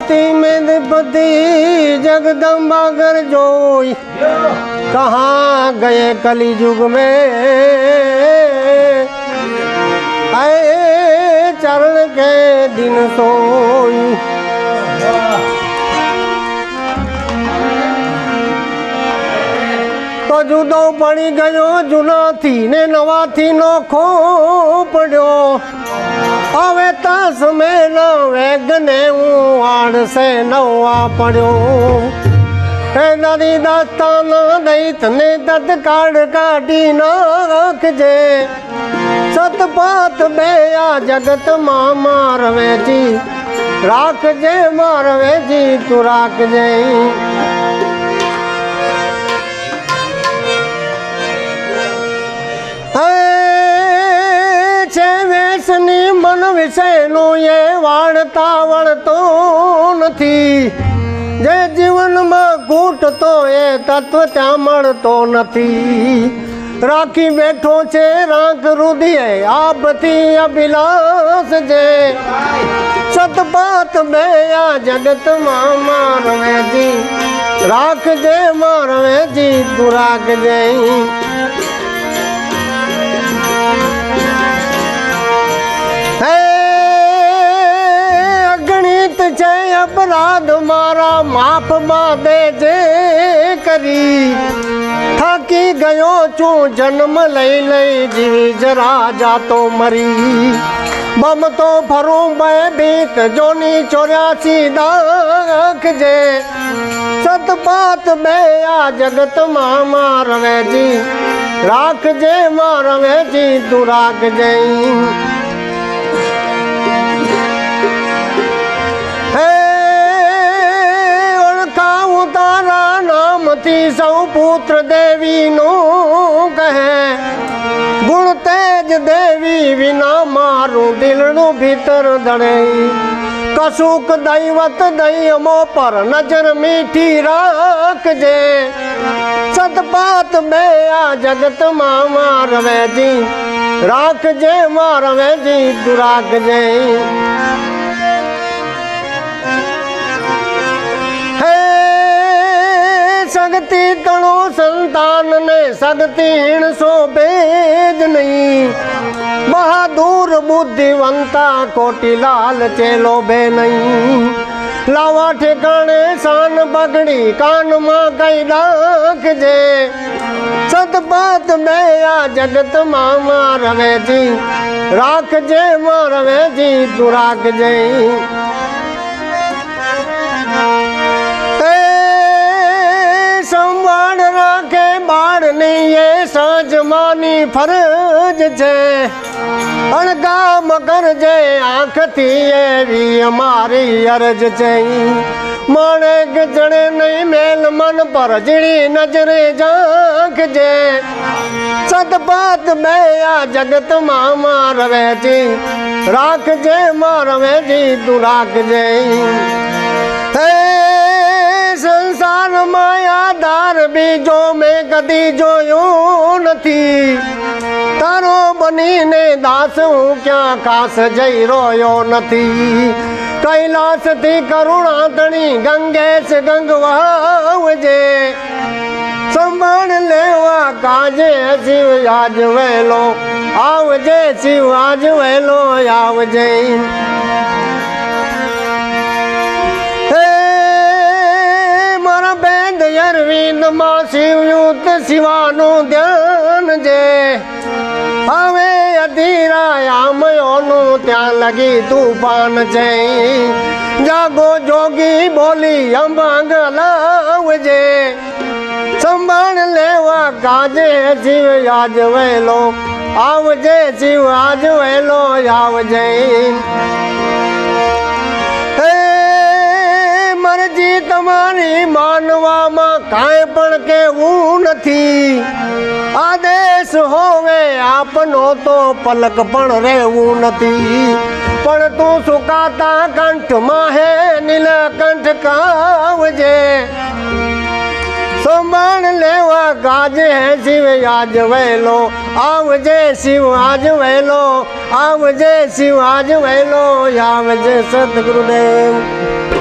में पति जगदम्बागर जोई कहाँ गए कली युग में आए चरण के दिन सोई તો જુદો પડી ગયો જૂનાથી ને નવાથી નોખો પડ્યો હવે તાસ મેં વેગને હું આડસે નવા પડ્યો. હે દાદી દાસ્તાના દૈત ને તત્કાળ કાઢી નાખજે સતપાત બે આ જગતમાં મારવેજી રાખજે મારવેજી તું રાખજે. હે છે વેસની મન વિશેનું એ વાળતા વળતો નથી. જે જીવનમાં ઘૂંટતો એ તત્વ ત્યાં મળતો નથી. રાખી બેઠો છે રાખ રુધિએ આ બધી અભિલાષ જે સતપાત બે આ જગતમાં મારવેજી રાખજે મારવેજી તું રાખજે અપરાધ મારા દે જે કરી. થાકી ગયો છું, જન્મ લઈ લઈ, જીવી જરા જાતો મરી. બમ તો ફરું બે બીત જોની ચોર્યાસી દાખજે સતપાત બે આ જગતમાં મારવેજી રાખજે મારવેજી તું રાખજે નામથી સૌ પુત્ર દેવીનું કહે, ગુણ તેજ દેવી વિના મારું દિલનું ભીતર દળે કશુક દૈવત દૈયમો પર નજર મીઠી રાખજે. સતપાત બે આ જગતમાં મારવેજી રાખજે મારવેજી તું રાખજે. શક્તિ તણો સંતાન ને શક્તિ હીણ શોભે જ નહીં. બહાદુર બુદ્ધિવંતા કોટી લાલ ચેલો બે નહીં. લાવા ઠેકાણે શાન બગડી કાનમાં કઈ રાખજે સતપાત બે આ જગતમાં મારવેજી. રાખજે, મારવેજી તું રાખજે. સજમાની ફરજ છે. અણગામ કરજે આંખથી એવી અમારી અરજ છે. માણે ગજણે નહીં મેલ મન પર જીણી નજરે ઝાંખજે. સતપાત બે આ જગતમાં મારવેજી રાખજે મારવેજી તું રાખજે. સંસારમાં બીજો મેં કદી જોયો નથી. તારો બનીને દાસ હું ક્યાં કાસ જઈ રહ્યો નથી. કૈલાસથી કરુણા ધણી ગંગેશ ગંગવાવજે. સંભાળ લેવા કાજે શિવ આજ વહેલો. આવજે શિવ આજ વહેલો, આવજે. અરવિંદમાં શિવયુત શિવાનું ધ્યાન જે હવે અધીરાયામયોનું ત્યાં લગી તૂફાન છે. જાગો જોગી બોલી અંબાંગ લાવજે. સંભાળ લેવા કાજે શિવ આજ વહેલો. આવજે શિવ આજ વહેલો, આવજે. તમારી માનવામાં કાંઈ પણ કેવું નથી. આદેશ હોવે આપનો તો પલક પણ રહેવું નથી. પણ તું સુકાતા કંઠમાં હે, નીલકંઠ કાવજે. સંભાળ લેવા ગાજે હે શિવ આજ વહેલો, આવજે શિવ આજ વહેલો, આવજે શિવ આજ વહેલો, આવજે સદગુરુદેવ.